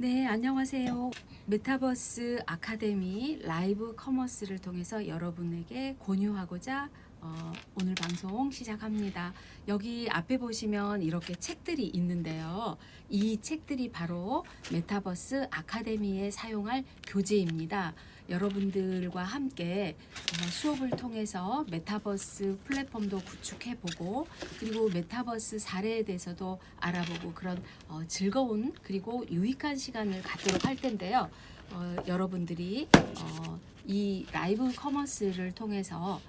네, 안녕하세요. 메타버스 아카데미 라이브 커머스를 통해서 여러분에게 공유하고자 어, 오늘 방송 시작합니다. 여기 앞에 보시면 이렇게 책들이 있는데요. 이 책들이 바로 메타버스 아카데미에 사용할 교재입니다. 여러분들과 함께 어, 수업을 통해서 메타버스 플랫폼도 구축해보고 그리고 메타버스 사례에 대해서도 알아보고 그런 어, 즐거운 그리고 유익한 시간을 갖도록 할 텐데요. 어, 여러분들이 어, 이 라이브 커머스를 통해서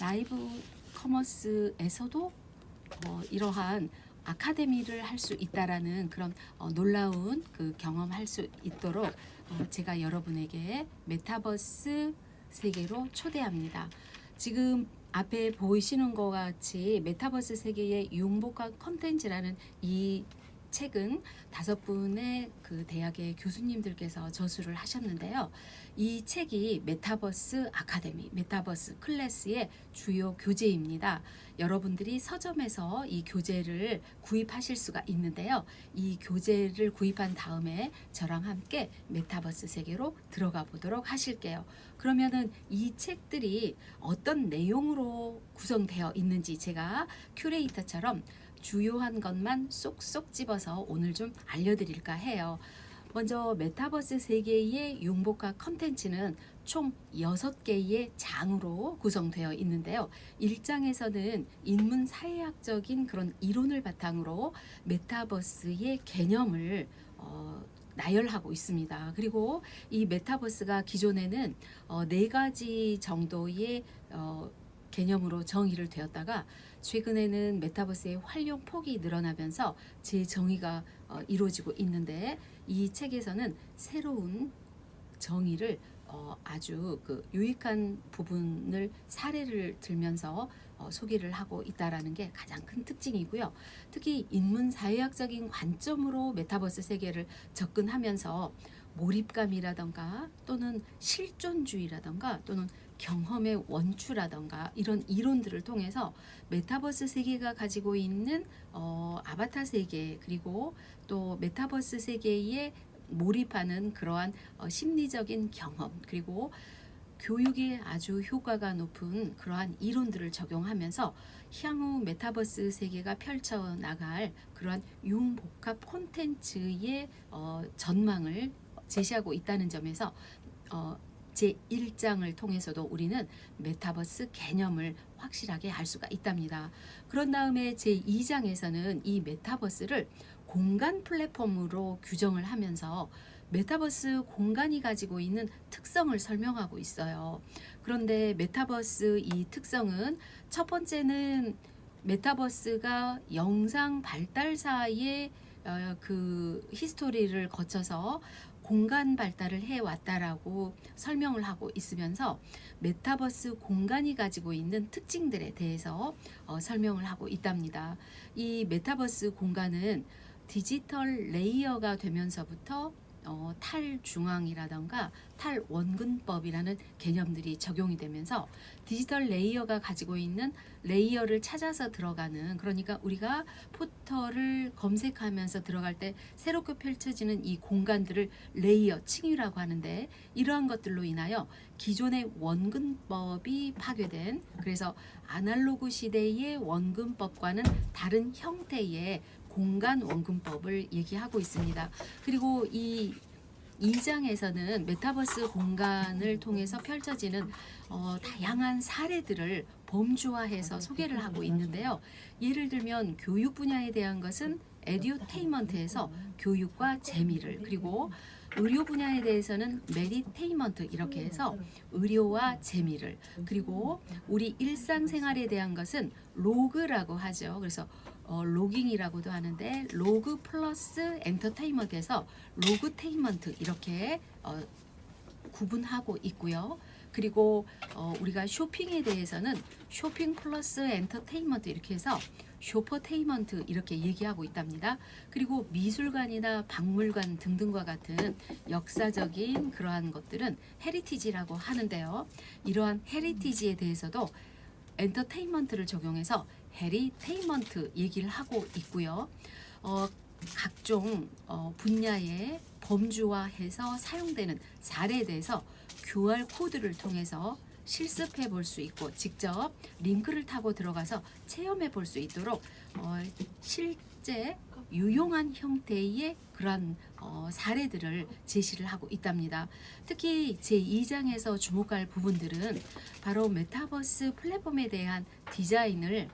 라이브 커머스에서도 어, 이러한 아카데미를 할 수 있다라는 그런 어, 놀라운 그 경험할 수 있도록 어, 제가 여러분에게 메타버스 세계로 초대합니다. 지금 앞에 보이시는 것 같이 메타버스 세계의 융복한 컨텐츠라는 이 책은 다섯 분의 그 대학의 교수님들께서 저술을 하셨는데요. 이 책이 메타버스 아카데미, 메타버스 클래스의 주요 교재입니다. 여러분들이 서점에서 이 교재를 구입하실 수가 있는데요. 이 교재를 구입한 다음에 저랑 함께 메타버스 세계로 들어가 보도록 하실게요. 그러면은 이 책들이 어떤 내용으로 구성되어 있는지 제가 큐레이터처럼 주요한 것만 쏙쏙 집어서 오늘 좀 알려드릴까 해요. 먼저 메타버스 세계의 융복화 컨텐츠는 총 6개의 장으로 구성되어 있는데요. 1장에서는 인문 사회학적인 그런 이론을 바탕으로 메타버스의 개념을 어, 나열하고 있습니다. 그리고 이 메타버스가 기존에는 어, 네 가지 정도의 어, 개념으로 정의를 되었다가 최근에는 메타버스의 활용 폭이 늘어나면서 재정의가 어, 이루어지고 있는데 이 책에서는 새로운 정의를 어, 아주 그 유익한 부분을 사례를 들면서 어, 소개를 하고 있다라는 게 가장 큰 특징이고요. 특히 인문 사회학적인 관점으로 메타버스 세계를 접근하면서 몰입감이라던가 또는 실존주의라던가 또는 경험의 원추라던가 이런 이론들을 통해서 메타버스 세계가 가지고 있는 어, 아바타 세계 그리고 또 메타버스 세계에 몰입하는 그러한 어, 심리적인 경험 그리고 교육에 아주 효과가 높은 그러한 이론들을 적용하면서 향후 메타버스 세계가 펼쳐 나갈 그러한 융복합 콘텐츠의 어, 전망을 제시하고 있다는 점에서 어, 제 1장을 통해서도 우리는 메타버스 개념을 확실하게 알 수가 있답니다. 그런 다음에 제 2장에서는 이 메타버스를 공간 플랫폼으로 규정을 하면서 메타버스 공간이 가지고 있는 특성을 설명하고 있어요. 그런데 메타버스 이 특성은 첫 번째는 메타버스가 영상 발달사의 어, 그 히스토리를 거쳐서 공간 발달을 해 왔다라고 설명을 하고 있으면서 메타버스 공간이 가지고 있는 특징들에 대해서 어, 설명을 하고 있답니다. 이 메타버스 공간은 디지털 레이어가 되면서부터 어, 탈중앙이라던가 탈원근법이라는 개념들이 적용이 되면서 디지털 레이어가 가지고 있는 레이어를 찾아서 들어가는 그러니까 우리가 포털을 검색하면서 들어갈 때 새롭게 펼쳐지는 이 공간들을 레이어 층이라고 하는데 이러한 것들로 인하여 기존의 원근법이 파괴된 그래서 아날로그 시대의 원근법과는 다른 형태의 공간 원근법을 얘기하고 있습니다. 그리고 이 2장에서는 메타버스 공간을 통해서 펼쳐지는 어, 다양한 사례들을 범주화해서 소개를 하고 있는데요. 예를 들면 교육 분야에 대한 것은 에듀테이먼트에서 교육과 재미를 그리고 의료 분야에 대해서는 메디테이먼트 이렇게 해서 의료와 재미를 그리고 우리 일상생활에 대한 것은 로그라고 하죠. 그래서 어, 로깅이라고도 하는데 로그 플러스 엔터테인먼트에서 로그테인먼트 이렇게 어, 구분하고 있고요. 그리고 어, 우리가 쇼핑에 대해서는 쇼핑 플러스 엔터테인먼트 이렇게 해서 쇼퍼테이먼트 이렇게 얘기하고 있답니다. 그리고 미술관이나 박물관 등등과 같은 역사적인 그러한 것들은 헤리티지라고 하는데요. 이러한 헤리티지에 대해서도 엔터테인먼트를 적용해서 헤리테인먼트 얘기를 하고 있고요. 어, 각종 어, 분야의 범주화해서 사용되는 사례에 대해서 QR 코드를 통해서 실습해 볼 수 있고 직접 링크를 타고 들어가서 체험해 볼 수 있도록 어, 실제 유용한 형태의 그런 어, 사례들을 제시를 하고 있답니다. 특히 제 2장에서 주목할 부분들은 바로 메타버스 플랫폼에 대한 디자인을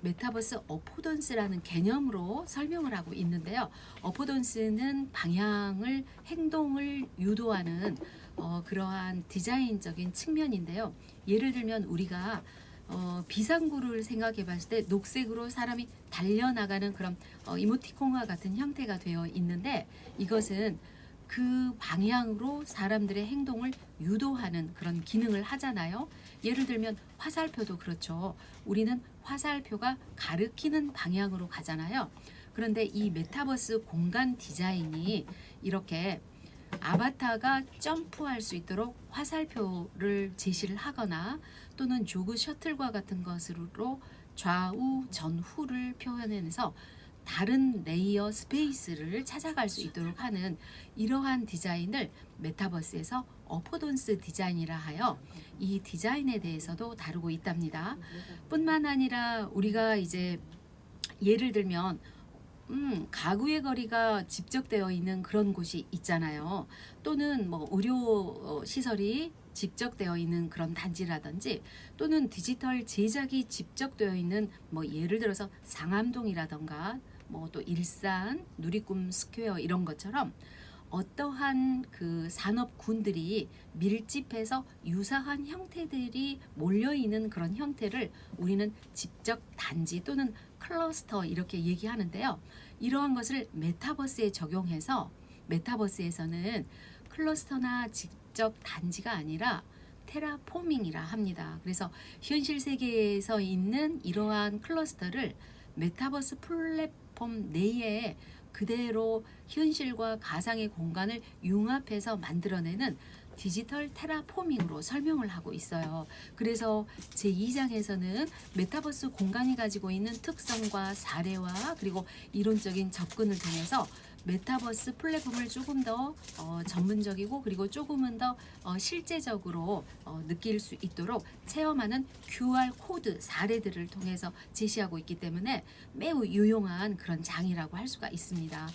메타버스 어포던스라는 개념으로 설명을 하고 있는데요. 어포던스는 방향을 행동을 유도하는 어, 그러한 디자인적인 측면인데요. 예를 들면 우리가 어, 비상구를 생각해 봤을 때 녹색으로 사람이 달려나가는 그런 어, 이모티콘과 같은 형태가 되어 있는데 이것은 그 방향으로 사람들의 행동을 유도하는 그런 기능을 하잖아요. 예를 들면 화살표도 그렇죠. 우리는 화살표가 가르키는 방향으로 가잖아요. 그런데 이 메타버스 공간 디자인이 이렇게 아바타가 점프할 수 있도록 화살표를 제시를 하거나 또는 조그 셔틀과 같은 것으로 좌우 전후를 표현해서 다른 레이어 스페이스를 찾아갈 수 있도록 하는 이러한 디자인을 메타버스에서 어포던스 디자인이라 하여 이 디자인에 대해서도 다루고 있답니다. 뿐만 아니라 우리가 이제 예를 들면 음, 가구의 거리가 집적되어 있는 그런 곳이 있잖아요. 또는 뭐 의료 어, 시설이 집적되어 있는 그런 단지라든지 또는 디지털 제작이 집적되어 있는 뭐 예를 들어서 상암동이라던가 뭐 또 일산 누리꿈 스퀘어 이런 것처럼 어떠한 그 산업군들이 밀집해서 유사한 형태들이 몰려 있는 그런 형태를 우리는 직접 단지 또는 클러스터 이렇게 얘기하는데요. 이러한 것을 메타버스에 적용해서 메타버스에서는 클러스터나 직접 단지가 아니라 테라포밍이라 합니다. 그래서 현실 세계에서 있는 이러한 클러스터를 메타버스 플랫폼 내에 그대로 현실과 가상의 공간을 융합해서 만들어내는 디지털 테라포밍으로 설명을 하고 있어요. 그래서 제 2장에서는 메타버스 공간이 가지고 있는 특성과 사례와 그리고 이론적인 접근을 통해서 메타버스 플랫폼을 조금 더 어, 전문적이고 그리고 조금은 더 어, 실제적으로 어, 느낄 수 있도록 체험하는 QR 코드 사례들을 통해서 제시하고 있기 때문에 매우 유용한 그런 장이라고 할 수가 있습니다.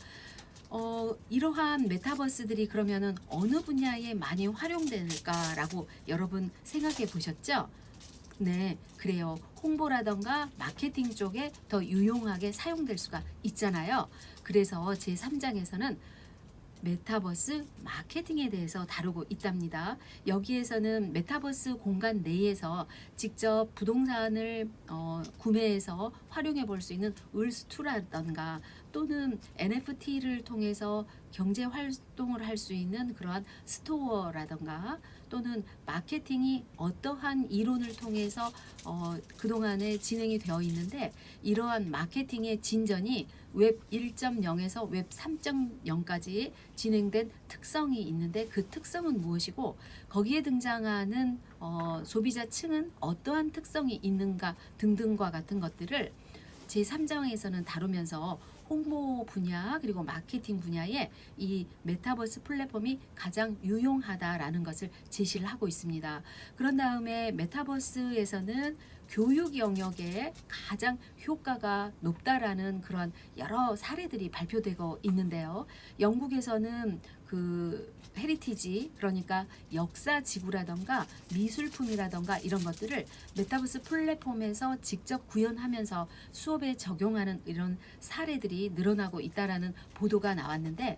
어, 이러한 메타버스들이 그러면은 어느 분야에 많이 활용될까라고 여러분 생각해 보셨죠? 네, 그래요. 홍보라던가 마케팅 쪽에 더 유용하게 사용될 수가 있잖아요. 그래서 제 3장에서는 메타버스 마케팅에 대해서 다루고 있답니다. 여기에서는 메타버스 공간 내에서 직접 부동산을 어, 구매해서 활용해 볼 수 있는 울스투라던가 또는 NFT를 통해서 경제 활동을 할 수 있는 그러한 스토어라던가 또는 마케팅이 어떠한 이론을 통해서 어, 그동안에 진행이 되어 있는데 이러한 마케팅의 진전이 웹 1.0에서 웹 3.0까지 진행된 특성이 있는데 그 특성은 무엇이고 거기에 등장하는 어, 소비자층은 어떠한 특성이 있는가 등등과 같은 것들을 제 3장에서는 다루면서 홍보 분야 그리고 마케팅 분야에 이 메타버스 플랫폼이 가장 유용하다라는 것을 제시를 하고 있습니다. 그런 다음에 메타버스에서는 교육 영역에 가장 효과가 높다라는 그런 여러 사례들이 발표되고 있는데요. 영국에서는 그 헤리티지 그러니까 역사 지구라던가 미술품이라던가 이런 것들을 메타버스 플랫폼에서 직접 구현하면서 수업에 적용하는 이런 사례들이 늘어나고 있다라는 보도가 나왔는데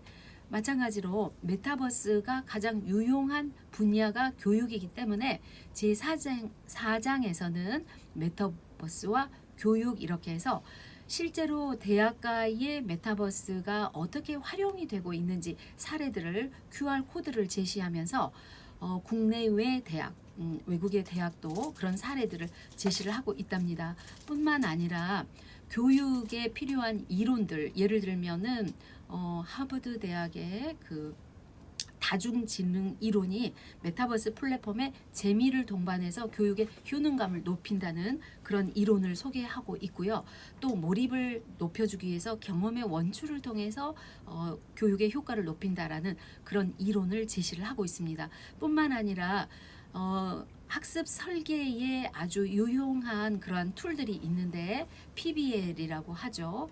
마찬가지로 메타버스가 가장 유용한 분야가 교육이기 때문에 제 4장, 4장에서는 메타버스와 교육 이렇게 해서 실제로 대학가의 메타버스가 어떻게 활용이 되고 있는지 사례들을 QR 코드를 제시하면서 어, 국내외 대학, 음, 외국의 대학도 그런 사례들을 제시를 하고 있답니다. 뿐만 아니라 교육에 필요한 이론들, 예를 들면은 어, 하버드 대학의 그 다중지능 이론이 메타버스 플랫폼에 재미를 동반해서 교육의 효능감을 높인다는 그런 이론을 소개하고 있고요. 또 몰입을 높여주기 위해서 경험의 원추를 통해서 어, 교육의 효과를 높인다라는 그런 이론을 제시를 하고 있습니다. 뿐만 아니라 어, 학습 설계에 아주 유용한 그러한 툴들이 있는데 PBL이라고 하죠.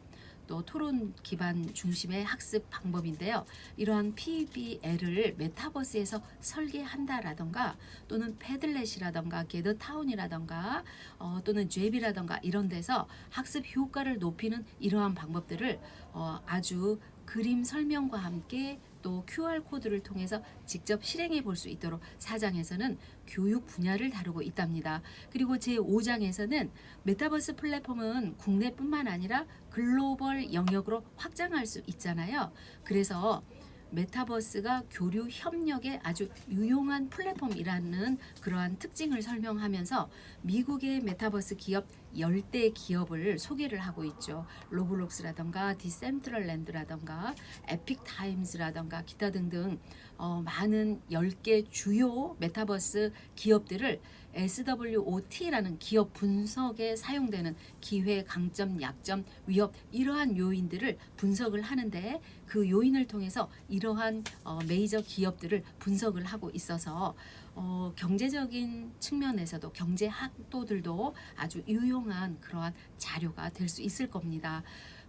또 토론 기반 중심의 학습 방법인데요. 이러한 PBL을 메타버스에서 설계한다라던가 또는 패들렛이라던가 게더타운이라던가 어, 또는 잽이라던가 이런 데서 학습 효과를 높이는 이러한 방법들을 어, 아주 그림 설명과 함께 또 QR 코드를 통해서 직접 실행해 볼 수 있도록 사장에서는 교육 분야를 다루고 있답니다. 그리고 제 5장에서는 메타버스 플랫폼은 국내뿐만 아니라 글로벌 영역으로 확장할 수 있잖아요. 그래서 메타버스가 교류 협력에 아주 유용한 플랫폼이라는 그러한 특징을 설명하면서 미국의 메타버스 기업 열대 기업을 소개를 하고 있죠. 로블록스라던가 디센트럴랜드라던가 에픽 타임즈라던가 기타 등등 어, 많은 10개 주요 메타버스 기업들을 SWOT라는 기업 분석에 사용되는 기회, 강점, 약점, 위협 이러한 요인들을 분석을 하는데 그 요인을 통해서 이러한 어, 메이저 기업들을 분석을 하고 있어서 어, 경제적인 측면에서도 경제 학도들도 아주 유용한 그러한 자료가 될 수 있을 겁니다.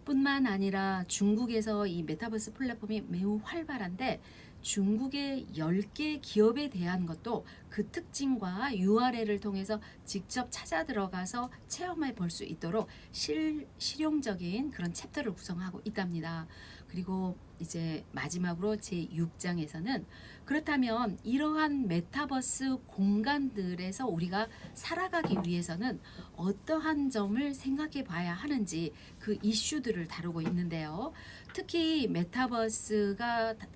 뿐만 아니라 중국에서 이 메타버스 플랫폼이 매우 활발한데 중국의 10개 기업에 대한 것도 그 특징과 URL을 통해서 직접 찾아 들어가서 체험해 볼 수 있도록 실, 실용적인 그런 챕터를 구성하고 있답니다. 그리고 이제 마지막으로 제 6장에서는 그렇다면 이러한 메타버스 공간들에서 우리가 살아가기 위해서는 어떠한 점을 생각해 봐야 하는지 그 이슈들을 다루고 있는데요. 특히 메타버스가 다-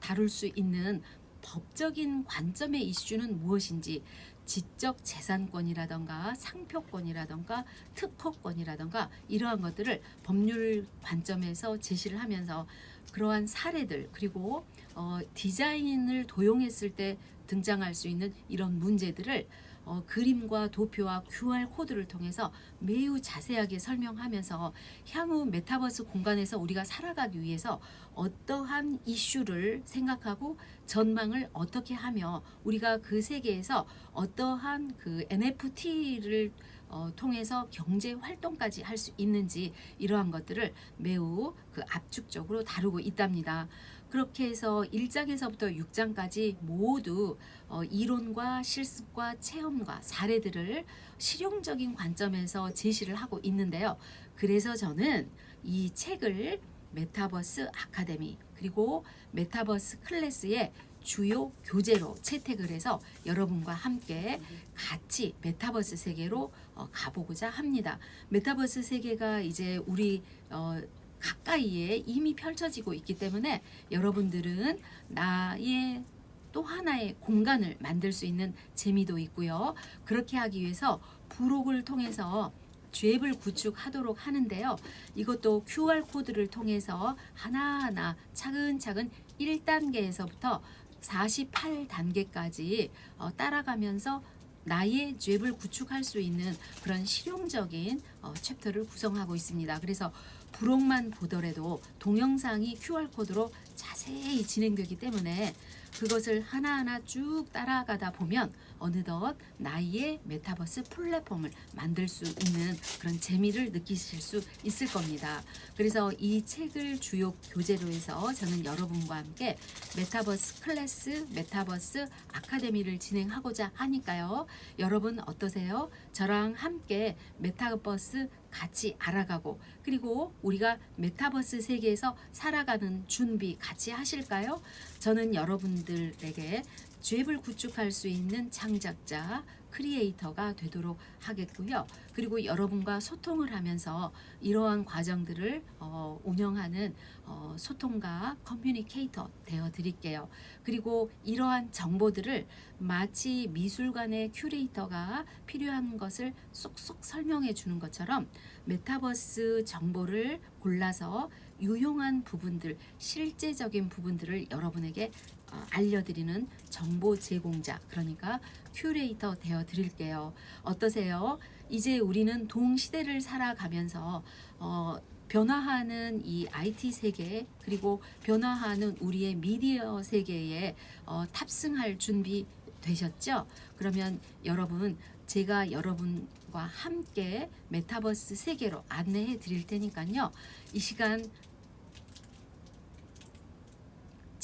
다룰 수 있는 법적인 관점의 이슈는 무엇인지 지적 재산권이라던가 상표권이라던가 특허권이라던가 이러한 것들을 법률 관점에서 제시를 하면서 그러한 사례들 그리고 어, 디자인을 도용했을 때 등장할 수 있는 이런 문제들을 어, 그림과 도표와 QR 코드를 통해서 매우 자세하게 설명하면서 향후 메타버스 공간에서 우리가 살아가기 위해서 어떠한 이슈를 생각하고 전망을 어떻게 하며 우리가 그 세계에서 어떠한 그 NFT를 어, 통해서 경제 활동까지 할 수 있는지 이러한 것들을 매우 그 압축적으로 다루고 있답니다. 그렇게 해서 1장에서부터 6장까지 모두 어, 이론과 실습과 체험과 사례들을 실용적인 관점에서 제시를 하고 있는데요. 그래서 저는 이 책을 메타버스 아카데미 그리고 메타버스 클래스의 주요 교재로 채택을 해서 여러분과 함께 같이 메타버스 세계로 어, 가보고자 합니다. 메타버스 세계가 이제 우리 어, 가까이에 이미 펼쳐지고 있기 때문에 여러분들은 나의 또 하나의 공간을 만들 수 있는 재미도 있고요. 그렇게 하기 위해서 부록을 통해서 잽을 구축하도록 하는데요. 이것도 QR 코드를 통해서 하나하나 차근차근 1단계에서부터 48단계까지 어, 따라가면서 나의 잽을 구축할 수 있는 그런 실용적인 어, 챕터를 구성하고 있습니다. 그래서 부록만 보더라도 동영상이 QR 코드로 자세히 진행되기 때문에 그것을 하나하나 쭉 따라가다 보면 어느덧 나의 메타버스 플랫폼을 만들 수 있는 그런 재미를 느끼실 수 있을 겁니다. 그래서 이 책을 주요 교재로 해서 저는 여러분과 함께 메타버스 클래스, 메타버스 아카데미를 진행하고자 하니까요. 여러분 어떠세요? 저랑 함께 메타버스 같이 알아가고 그리고 우리가 메타버스 세계에서 살아가는 준비 같이 하실까요? 저는 여러분들에게 잽을 구축할 수 있는 창작자, 크리에이터가 되도록 하겠고요. 그리고 여러분과 소통을 하면서 이러한 과정들을 어, 운영하는 어, 소통가 커뮤니케이터 되어 드릴게요. 그리고 이러한 정보들을 마치 미술관의 큐레이터가 필요한 것을 쏙쏙 설명해 주는 것처럼 메타버스 정보를 골라서 유용한 부분들, 실제적인 부분들을 여러분에게 어, 알려드리는 정보 제공자, 그러니까 큐레이터 되어 드릴게요. 어떠세요? 이제 우리는 동시대를 살아가면서 어, 변화하는 이 IT 세계 그리고 변화하는 우리의 미디어 세계에 어, 탑승할 준비 되셨죠? 그러면 여러분 제가 여러분과 함께 메타버스 세계로 안내해 드릴 테니까요. 이 시간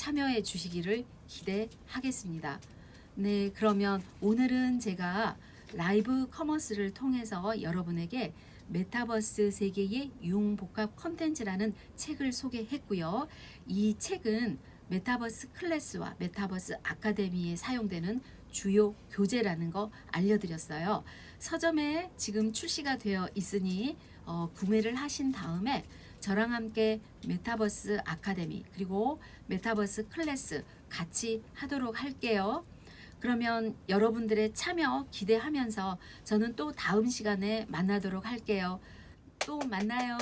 참여해 주시기를 기대하겠습니다. 네, 그러면 오늘은 제가 라이브 커머스를 통해서 여러분에게 메타버스 세계의 융복합 컨텐츠라는 책을 소개했고요. 이 책은 메타버스 클래스와 메타버스 아카데미에 사용되는 주요 교재라는 거 알려드렸어요. 서점에 지금 출시가 되어 있으니 어, 구매를 하신 다음에 저랑 함께 메타버스 아카데미 그리고 메타버스 클래스 같이 하도록 할게요. 그러면 여러분들의 참여 기대하면서 저는 또 다음 시간에 만나도록 할게요. 또 만나요.